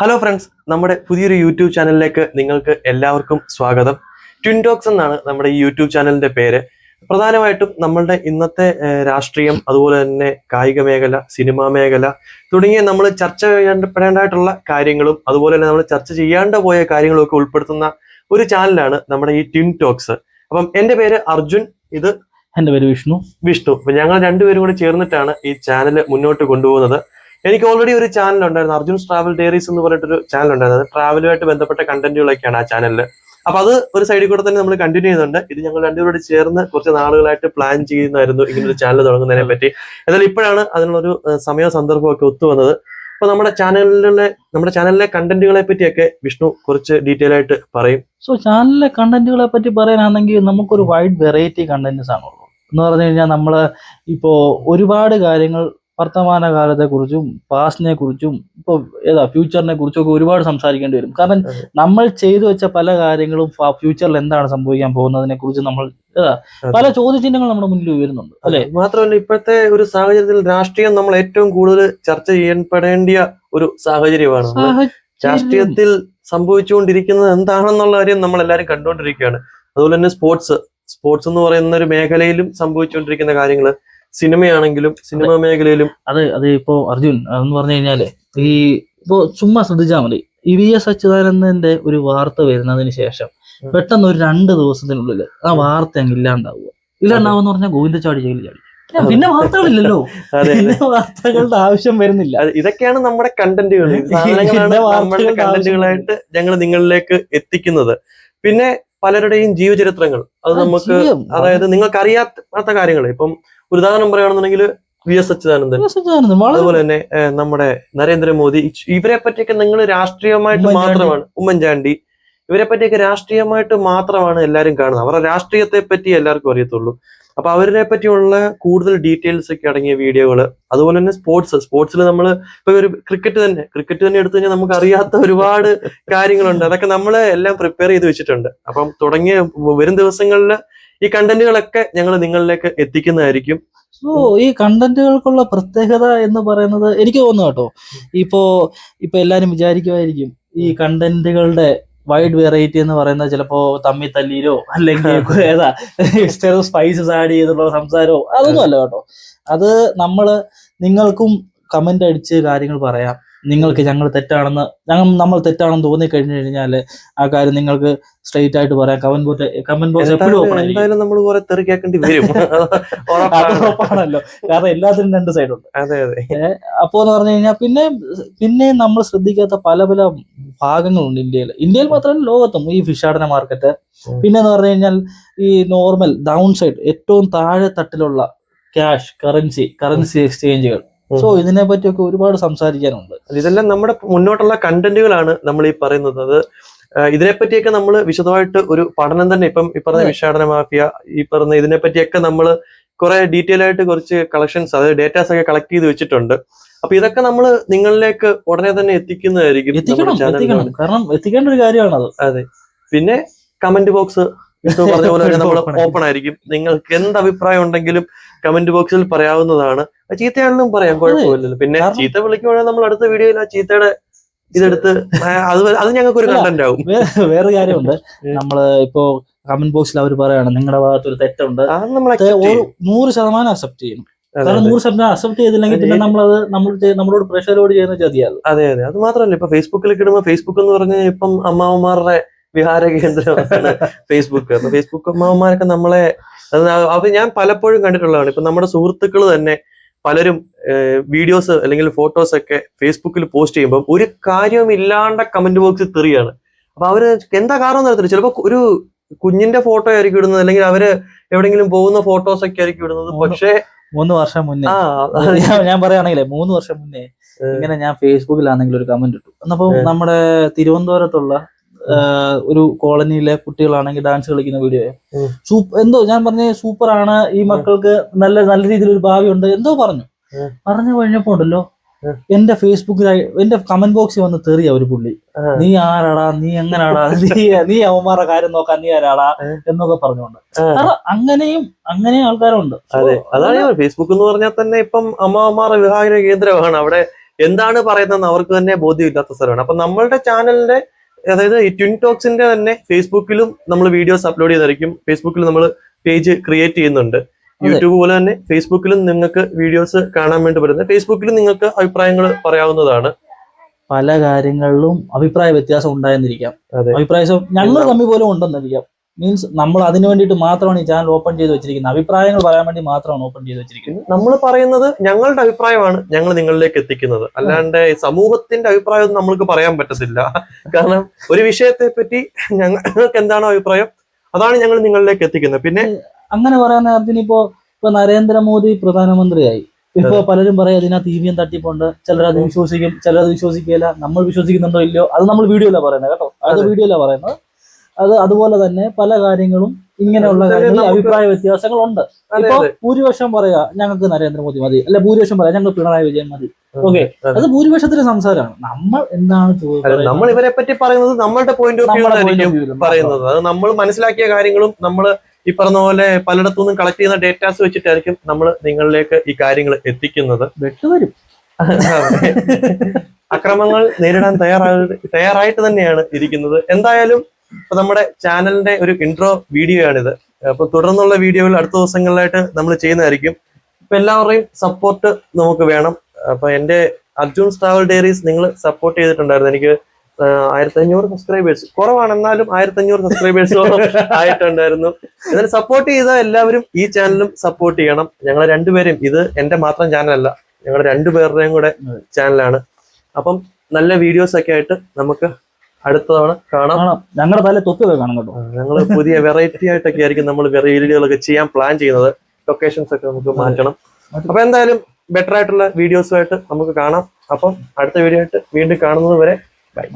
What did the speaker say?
Hello friends നമ്മുടെ പുതിയൊരു YouTube ചാനലിലേക്ക് നിങ്ങൾക്ക് എല്ലാവർക്കും സ്വാഗതം. ട്വിൻ ടോക്സ് എന്നാണ് നമ്മുടെ ഈ യൂട്യൂബ് ചാനലിന്റെ പേര്. പ്രധാനമായിട്ടും നമ്മളുടെ ഇന്നത്തെ രാഷ്ട്രീയം അതുപോലെ തന്നെ കായിക മേഖല സിനിമാ മേഖല തുടങ്ങിയ നമ്മൾ ചർച്ച ചെയ്യപ്പെടേണ്ടതായിട്ടുള്ള കാര്യങ്ങളും അതുപോലെ തന്നെ നമ്മൾ ചർച്ച ചെയ്യാണ്ട് പോയ കാര്യങ്ങളും ഒക്കെ ഉൾപ്പെടുത്തുന്ന ഒരു ചാനലാണ് നമ്മുടെ ഈ ട്വിൻ ടോക്സ് അപ്പം എന്റെ പേര് അർജുൻ ഇത് എന്റെ പേര് വിഷ്ണു. വിഷ്ണു. അപ്പൊ ഞങ്ങൾ രണ്ടുപേരും കൂടി ചേർന്നിട്ടാണ് ഈ ചാനൽ മുന്നോട്ട് കൊണ്ടുപോകുന്നത്. എനിക്ക് ഓൾറെഡി ഒരു ചാനൽ ഉണ്ടായിരുന്നു. അർജുൻ ട്രാവൽ ഡയറീസ് എന്ന് പറഞ്ഞിട്ടൊരു ചാനൽ ഉണ്ടായിരുന്നു. അത് ട്രാവലുമായിട്ട് ബന്ധപ്പെട്ട കണ്ടന്റുകളൊക്കെയാണ് ആ ചാനലിൽ അപ്പൊ അത് ഒരു സൈഡിൽ കൂടെ തന്നെ നമ്മൾ കണ്ടിന്യൂ ചെയ്യുന്നുണ്ട് ഇത് ഞങ്ങൾ രണ്ടുപേരോട് ചേർന്ന് കുറച്ച് നാളുകളായിട്ട് പ്ലാൻ ചെയ്യുന്നതായിരുന്നു ഇങ്ങനൊരു ചാനൽ തുടങ്ങുന്നതിനെ പറ്റി. എന്നാൽ ഇപ്പോഴാണ് അതിനുള്ള ഒരു സമയവും സന്ദർഭവും ഒക്കെ ഒത്തു വന്നത്. അപ്പൊ നമ്മുടെ ചാനലിലെ നമ്മുടെ ചാനലിലെ കണ്ടന്റുകളെ പറ്റിയൊക്കെ വിഷ്ണു കുറച്ച് ഡീറ്റെയിൽ ആയിട്ട് പറയും. സോ ചാനലിലെ കണ്ടന്റുകളെ പറ്റി പറയാനാണെങ്കിൽ നമുക്കൊരു വൈഡ് വെറൈറ്റി കണ്ടന്റ്സ് ആണുള്ളൂ എന്ന് പറഞ്ഞു കഴിഞ്ഞാൽ നമ്മൾ ഇപ്പോ ഒരുപാട് കാര്യങ്ങൾ വർത്തമാന കാലത്തെ കുറിച്ചും പാസ്റ്റിനെ കുറിച്ചും ഇപ്പോൾ ഏതാ ഫ്യൂച്ചറിനെ കുറിച്ചും ഒക്കെ ഒരുപാട് സംസാരിക്കേണ്ടി വരും. കാരണം. നമ്മൾ ചെയ്തു വെച്ച പല കാര്യങ്ങളും ഫ്യൂച്ചറിൽ എന്താണ് സംഭവിക്കാൻ പോകുന്നതിനെ കുറിച്ച് നമ്മൾ ഏതാ. പല ചോദ്യചിഹ്നങ്ങൾ നമ്മുടെ മുന്നിൽ ഉയരുന്നുണ്ട് അല്ലെ? മാത്രമല്ല ഇപ്പോഴത്തെ ഒരു സാഹചര്യത്തിൽ രാഷ്ട്രീയം നമ്മൾ ഏറ്റവും കൂടുതൽ ചർച്ച ചെയ്യപ്പെടേണ്ടിയ ഒരു സാഹചര്യമാണ്. രാഷ്ട്രീയത്തിൽ സംഭവിച്ചുകൊണ്ടിരിക്കുന്നത് എന്താണെന്നുള്ള കാര്യം നമ്മൾ എല്ലാവരും കണ്ടുകൊണ്ടിരിക്കുകയാണ്. അതുപോലെ തന്നെ സ്പോർട്സ് സ്പോർട്സ് എന്ന് പറയുന്ന ഒരു മേഖലയിലും സംഭവിച്ചുകൊണ്ടിരിക്കുന്ന കാര്യങ്ങൾ സിനിമയാണെങ്കിലും സിനിമാ മേഖലയിലും അത് അത് ഇപ്പോ അർജുൻ എന്ന് പറഞ്ഞു കഴിഞ്ഞാൽ ഈ ഇപ്പോ ചുമ്മാ ശ്രദ്ധിച്ചാൽ മതി. ഇ വി എസ് അച്യുതാനന്ദന്റെ ഒരു വാർത്ത വരുന്നതിന് ശേഷം പെട്ടെന്ന് ഒരു രണ്ട് ദിവസത്തിനുള്ളിൽ ആ വാർത്ത അങ്ങ് ഇല്ലാണ്ടാവുക. ഇല്ലാണ്ടാവുന്ന പറഞ്ഞാൽ ഗോവിന്ദച്ചാടി ജയിലിൽ ചാടി. പിന്നെ- വാർത്തകളില്ലല്ലോ. പിന്നെ വാർത്തകളുടെ ആവശ്യം വരുന്നില്ല. ഇതൊക്കെയാണ് നമ്മുടെ കണ്ടന്റുകൾ നമ്മുടെ കണ്ടന്റുകളായിട്ട് ഞങ്ങൾ നിങ്ങളിലേക്ക് എത്തിക്കുന്നത്. പിന്നെ പലരുടെയും ജീവചരിത്രങ്ങൾ. അത് നമുക്ക് അതായത് നിങ്ങൾക്ക് അറിയാത്ത കാര്യങ്ങൾ ഇപ്പം ഒരു ഉദാഹരണം പറയുകയാണെന്നുണ്ടെങ്കിൽ വി എസ് അച്യുതാനന്ദൻ. അതുപോലെ തന്നെ നമ്മുടെ നരേന്ദ്രമോദി. ഇവരെ പറ്റിയൊക്കെ നിങ്ങൾ രാഷ്ട്രീയമായിട്ട്. മാത്രമാണ് ഉമ്മൻചാണ്ടി. ഇവരെ പറ്റിയൊക്കെ രാഷ്ട്രീയമായിട്ട് മാത്രമാണ് എല്ലാവരും കാണുന്നത്. അവരുടെ രാഷ്ട്രീയത്തെ പറ്റി എല്ലാവർക്കും അറിയത്തുള്ളൂ. അപ്പൊ അവരെ പറ്റിയുള്ള കൂടുതൽ ഡീറ്റെയിൽസ് ഒക്കെ അടങ്ങിയ വീഡിയോകൾ അതുപോലെ തന്നെ സ്പോർട്സ് സ്പോർട്സിൽ നമ്മൾ ഇപ്പൊ ഒരു ക്രിക്കറ്റ് തന്നെ ക്രിക്കറ്റ് തന്നെ എടുത്തു കഴിഞ്ഞാൽ നമുക്ക് അറിയാത്ത ഒരുപാട് കാര്യങ്ങളുണ്ട്. അതൊക്കെ നമ്മൾ എല്ലാം പ്രിപ്പയർ ചെയ്ത് വെച്ചിട്ടുണ്ട്. അപ്പം തുടങ്ങിയ വരും ദിവസങ്ങളിൽ ഈ കണ്ടന്റുകളൊക്കെ ഞങ്ങൾ നിങ്ങളിലേക്ക് എത്തിക്കുന്നതായിരിക്കും. ഓ ഈ കണ്ടന്റുകൾക്കുള്ള പ്രത്യേകത എന്ന് പറയുന്നത് എനിക്ക് തോന്നുന്നു കേട്ടോ. ഇപ്പോ ഇപ്പൊ എല്ലാരും വിചാരിക്കുമായിരിക്കും ഈ കണ്ടന്റുകളുടെ വൈഡ് വെറൈറ്റി എന്ന് പറയുന്നത് ചിലപ്പോ തമ്മി തല്ലീരോ അല്ലെങ്കിൽ ഏതാ ചെറു സ്പൈസസ് ആഡ് ചെയ്തുള്ള സംസാരമോ? അതൊന്നും അല്ല കേട്ടോ. അത് നമ്മൾ നിങ്ങൾക്കും കമന്റ് അടിച്ച് കാര്യങ്ങൾ പറയാം. നിങ്ങൾക്ക് ഞങ്ങൾ തെറ്റാണെന്ന് ഞങ്ങൾ നമ്മൾ തെറ്റാണെന്ന് തോന്നി കഴിഞ്ഞു കഴിഞ്ഞാൽ ആ കാര്യം നിങ്ങൾക്ക് സ്ട്രെയിറ്റ് ആയിട്ട് പറയാം. കമന്റ് ബോക്സ് കമന്റ് ബോക്സ് എപ്പോഴും ഓപ്പൺ എന്തായാലും നമ്മൾ കുറെ വരും. ഉറപ്പാണല്ലോ. കാരണം എല്ലാത്തിനും രണ്ട് സൈഡുണ്ട് അതെ അതെ. അപ്പോ എന്ന് പറഞ്ഞു കഴിഞ്ഞാൽ പിന്നെ പിന്നെ നമ്മൾ ശ്രദ്ധിക്കാത്ത പല പല ഭാഗങ്ങളുണ്ട് ഇന്ത്യയിൽ ഇന്ത്യയിൽ മാത്രമല്ല ലോകത്തും ഈ ഫിഷാടന മാർക്കറ്റ് പിന്നെ എന്ന് പറഞ്ഞു കഴിഞ്ഞാൽ ഈ നോർമൽ ഡൗൺ സൈഡ് ഏറ്റവും താഴെ തട്ടിലുള്ള ക്യാഷ് കറൻസി കറൻസി എക്സ്ചേഞ്ചുകൾ സോ ഇതിനെ പറ്റിയൊക്കെ ഒരുപാട് സംസാരിക്കാനുണ്ട്. ഇതെല്ലാം നമ്മുടെ മുന്നോട്ടുള്ള കണ്ടന്റുകളാണ് നമ്മൾ ഈ പറയുന്നത്. അത് ഇതിനെപ്പറ്റിയൊക്കെ നമ്മൾ വിശദമായിട്ട് ഒരു പഠനം തന്നെ ഇപ്പം ഈ പറഞ്ഞ അതെ. വിഷാടന മാഫിയ ഈ പറഞ്ഞ ഇതിനെപ്പറ്റിയൊക്കെ നമ്മൾ കുറെ ഡീറ്റെയിൽ ആയിട്ട് കുറച്ച് കളക്ഷൻസ് അതായത് ഡേറ്റാസ് ഒക്കെ കളക്ട് ചെയ്ത് വെച്ചിട്ടുണ്ട്. അപ്പൊ ഇതൊക്കെ നമ്മൾ നിങ്ങളിലേക്ക് ഉടനെ തന്നെ എത്തിക്കുന്നതായിരിക്കും കാരണം എത്തിക്കേണ്ട ഒരു കാര്യമാണ് അതെ. പിന്നെ കമന്റ് ബോക്സ് പറഞ്ഞ പോലെ നമ്മൾ ഓപ്പൺ ആയിരിക്കും. നിങ്ങൾക്ക് എന്ത് അഭിപ്രായം ഉണ്ടെങ്കിലും കമന്റ് ബോക്സിൽ പറയാവുന്നതാണ്. ആ ചീത്തയാണെന്നും പറയാം കുഴപ്പമില്ലല്ലോ. പിന്നെ ചീത്ത വിളിക്കുവാണെങ്കിൽ നമ്മൾ അടുത്ത വീഡിയോയിൽ ആ ചീത്തയുടെ ഇതെടുത്ത് അത് അത് ഞങ്ങൾക്ക് ഒരു. കണ്ടന്റ് ആവും. വേറെ കാര്യമുണ്ട്. നമ്മൾ ഇപ്പോ കമന്റ് ബോക്സിൽ അവർ പറയാണ് നിങ്ങളുടെ ഭാഗത്ത് ഒരു തെറ്റുണ്ട് നൂറ് ശതമാനം അക്സെപ്റ്റ് ചെയ്യും. കാരണം. നൂറ് ശതമാനം അക്സെപ്റ്റ് ചെയ്തില്ലെങ്കിൽ പിന്നെ അത്. നമ്മളത് നമ്മൾ നമ്മളോട് പ്രഷറോട് ചെയ്യുന്ന ചതിയാണ് അതെ അതെ. അത് മാത്രമല്ല ഇപ്പൊ ഫേസ്ബുക്കിൽ ഇടുമ്പോ ഫേസ്ബുക്ക് എന്ന് പറഞ്ഞാൽ ഇപ്പം അമ്മാവന്മാരുടെ വിഹാര കേന്ദ്രമാണ് ഫേസ്ബുക്ക് ഫേസ്ബുക്ക് അമ്മാവന്മാരൊക്കെ നമ്മളെ അത് അത് ഞാൻ പലപ്പോഴും കണ്ടിട്ടുള്ളതാണ്. ഇപ്പൊ നമ്മുടെ സുഹൃത്തുക്കൾ തന്നെ പലരും വീഡിയോസ് അല്ലെങ്കിൽ ഫോട്ടോസ് ഒക്കെ ഫേസ്ബുക്കിൽ പോസ്റ്റ് ചെയ്യുമ്പോൾ ഒരു കാര്യവും ഇല്ലാണ്ട കമന്റ് ബോക്സിൽ തെറിയാണ്. അപ്പൊ അവർ എന്താ കാരണം നടത്തില്ല ചിലപ്പോ ഒരു കുഞ്ഞിന്റെ ഫോട്ടോ ആയിരിക്കും ഇടുന്നത് അല്ലെങ്കിൽ അവർ എവിടെങ്കിലും പോകുന്ന ഫോട്ടോസ് ഒക്കെ ആയിരിക്കും ഇടുന്നത്. പക്ഷേ മൂന്ന് വർഷം മുന്നേ. ഞാൻ- പറയുകയാണെങ്കിലേ മൂന്ന് വർഷം മുന്നേ ഇങ്ങനെ ഞാൻ ഫേസ്ബുക്കിലാണെങ്കിൽ ഒരു കമന്റ് ഇട്ടു. എന്നപ്പോ നമ്മുടെ തിരുവനന്തപുരത്തുള്ള ഒരു കോളനിയിലെ കുട്ടികളാണെങ്കിൽ ഡാൻസ് കളിക്കുന്ന വീഡിയോ എന്തോ ഞാൻ പറഞ്ഞ സൂപ്പർ ആണ് ഈ മക്കൾക്ക് നല്ല നല്ല രീതിയിൽ ഒരു ഭാവി ഉണ്ട് എന്തോ പറഞ്ഞു. പറഞ്ഞു കഴിഞ്ഞപ്പോ ഉണ്ടല്ലോ. എന്റെ ഫേസ്ബുക്കിൽ എന്റെ കമന്റ് ബോക്സിൽ വന്ന് തെറിയ ഒരു പുള്ളി. നീ ആരാടാ? നീ എങ്ങനാടാ? നീ നീ അവന്മാരുടെ കാര്യം നോക്കാൻ നീ ആരാടാ? എന്നൊക്കെ പറഞ്ഞുകൊണ്ട്. കാരണം അങ്ങനെയും അങ്ങനെയും ആൾക്കാരുണ്ട്. അതെ. അതാണ് ഫേസ്ബുക്ക് എന്ന് പറഞ്ഞാൽ തന്നെ ഇപ്പം അമ്മമാരുടെ വിവാഹ കേന്ദ്രമാണ്. അവിടെ എന്താണ് പറയുന്നതെന്ന് അവർക്ക് തന്നെ ബോധ്യമില്ലാത്ത സ്ഥലമാണ്. അപ്പൊ നമ്മളുടെ ചാനലിന്റെ അതായത് ഈ ട്വിൻ ടോക്സിന്റെ തന്നെ ഫേസ്ബുക്കിലും നമ്മൾ വീഡിയോസ് അപ്ലോഡ് ചെയ്തായിരിക്കും. ഫേസ്ബുക്കിൽ നമ്മൾ പേജ് ക്രിയേറ്റ് ചെയ്യുന്നുണ്ട്. യൂട്യൂബ് പോലെ തന്നെ ഫേസ്ബുക്കിലും നിങ്ങൾക്ക് വീഡിയോസ് കാണാൻ വേണ്ടി വരുന്നത് ഫേസ്ബുക്കിലും നിങ്ങൾക്ക് അഭിപ്രായങ്ങൾ പറയാവുന്നതാണ്. പല കാര്യങ്ങളിലും അഭിപ്രായ വ്യത്യാസം ഉണ്ടായെന്നിരിക്കാം. അഭിപ്രായം ഞങ്ങൾ തമ്മിൽ പോലും ഉണ്ടെന്നിരിക്കാം. മീൻസ് നമ്മൾ അതിനു വേണ്ടിയിട്ട് മാത്രമാണ് ഈ ചാനൽ ഓപ്പൺ ചെയ്ത് വെച്ചിരിക്കുന്നത്. അഭിപ്രായങ്ങൾ പറയാൻ വേണ്ടി മാത്രമാണ് ഓപ്പൺ ചെയ്ത് വെച്ചിരിക്കുന്നത്. നമ്മൾ പറയുന്നത് ഞങ്ങളുടെ അഭിപ്രായമാണ് ഞങ്ങൾ നിങ്ങളിലേക്ക് എത്തിക്കുന്നത്. അല്ലാണ്ട് സമൂഹത്തിന്റെ അഭിപ്രായം ഒന്നും നമ്മൾക്ക് പറയാൻ പറ്റത്തില്ല. കാരണം ഒരു വിഷയത്തെ പറ്റി ഞങ്ങൾക്ക് എന്താണോ അഭിപ്രായം അതാണ് ഞങ്ങൾ നിങ്ങളിലേക്ക് എത്തിക്കുന്നത്. പിന്നെ അങ്ങനെ പറയാൻ നേരത്തിന് ഇപ്പോ ഇപ്പൊ നരേന്ദ്രമോദി പ്രധാനമന്ത്രിയായി. ഇപ്പൊ പലരും പറയും അതിനകത്ത് ഇ വി എം തട്ടിപ്പുണ്ട്. ചിലരത് വിശ്വസിക്കും ചിലരത് വിശ്വസിക്കില്ല നമ്മൾ വിശ്വസിക്കുന്നുണ്ടോ ഇല്ലയോ? അത് നമ്മൾ വീഡിയോയിലാണ് പറയുന്നത് കേട്ടോ. അത് വീഡിയോയിലാണ് വീഡിയോയില പറയുന്നത്. അത് അതുപോലെ തന്നെ പല കാര്യങ്ങളും ഇങ്ങനെയുള്ള കാര്യങ്ങളിൽ അഭിപ്രായ വ്യത്യാസങ്ങൾ ഉണ്ട് ഇപ്പൊ ഭൂരിപക്ഷം പറയാ ഞങ്ങൾക്ക് നരേന്ദ്രമോദി മതി. അല്ലെ ഭൂരിപക്ഷം പറയാ ഞങ്ങൾ പിണറായി വിജയൻ മതി. ഓക്കെ. അത്. ഭൂരിപക്ഷത്തിന്റെ സംസാരമാണ് നമ്മൾ എന്താണ് നമ്മൾ ഇവരെ പറ്റി പറയുന്നത് നമ്മളുടെ പോയിന്റ് ഓഫ് വ്യൂ. പറയുന്നത്. അത് നമ്മൾ മനസ്സിലാക്കിയ കാര്യങ്ങളും നമ്മൾ ഈ പറഞ്ഞ പോലെ പലയിടത്തുനിന്നും കളക്ട് ചെയ്യുന്ന ഡേറ്റാസ് വെച്ചിട്ടായിരിക്കും നമ്മൾ നിങ്ങളിലേക്ക് ഈ കാര്യങ്ങൾ എത്തിക്കുന്നത്. വെട്ടുവരും. അക്രമങ്ങൾ നേരിടാൻ തയ്യാറായി തയ്യാറായിട്ട് തന്നെയാണ് ഇരിക്കുന്നത്. എന്തായാലും ഇപ്പൊ നമ്മുടെ ചാനലിന്റെ ഒരു ഇൻട്രോ വീഡിയോ ആണിത് അപ്പൊ തുടർന്നുള്ള വീഡിയോയിൽ അടുത്ത ദിവസങ്ങളിലായിട്ട് നമ്മൾ ചെയ്യുന്നതായിരിക്കും. ഇപ്പൊ എല്ലാവരുടെയും സപ്പോർട്ട് നമുക്ക് വേണം. അപ്പൊ എന്റെ അർജുൻസ് ട്രാവൽ ഡയറീസ് നിങ്ങൾ സപ്പോർട്ട് ചെയ്തിട്ടുണ്ടായിരുന്നു. എനിക്ക് ആയിരത്തി അഞ്ഞൂറ് സബ്സ്ക്രൈബേഴ്സ് കുറവാണ് എന്നാലും ആയിരത്തി അഞ്ഞൂറ് സബ്സ്ക്രൈബേഴ്സോളം ആയിട്ടുണ്ടായിരുന്നു. എന്നാലും സപ്പോർട്ട് ചെയ്ത എല്ലാവരും ഈ ചാനലും സപ്പോർട്ട് ചെയ്യണം. ഞങ്ങൾ രണ്ടുപേരും ഇത് എന്റെ മാത്രം ചാനലല്ല ഞങ്ങളുടെ രണ്ടുപേരുടെയും കൂടെ ചാനലാണ് അപ്പം നല്ല വീഡിയോസ് ഒക്കെ ആയിട്ട് നമുക്ക് അടുത്ത തവണ കാണാം. ഞങ്ങളുടെ തല തൊപ്പി കാണാം കേട്ടോ. ഞങ്ങൾ പുതിയ വെറൈറ്റി ആയിട്ടൊക്കെ ആയിരിക്കും നമ്മൾ വെറൈറ്റികളൊക്കെ ചെയ്യാൻ പ്ലാൻ ചെയ്യുന്നത്. ലൊക്കേഷൻസ് ഒക്കെ നമുക്ക് മാറ്റണം. അപ്പൊ എന്തായാലും ബെറ്റർ ആയിട്ടുള്ള വീഡിയോസുമായിട്ട് നമുക്ക് കാണാം. അപ്പം അടുത്ത വീഡിയോ ആയിട്ട് വീണ്ടും കാണുന്നത് വരെ ബൈ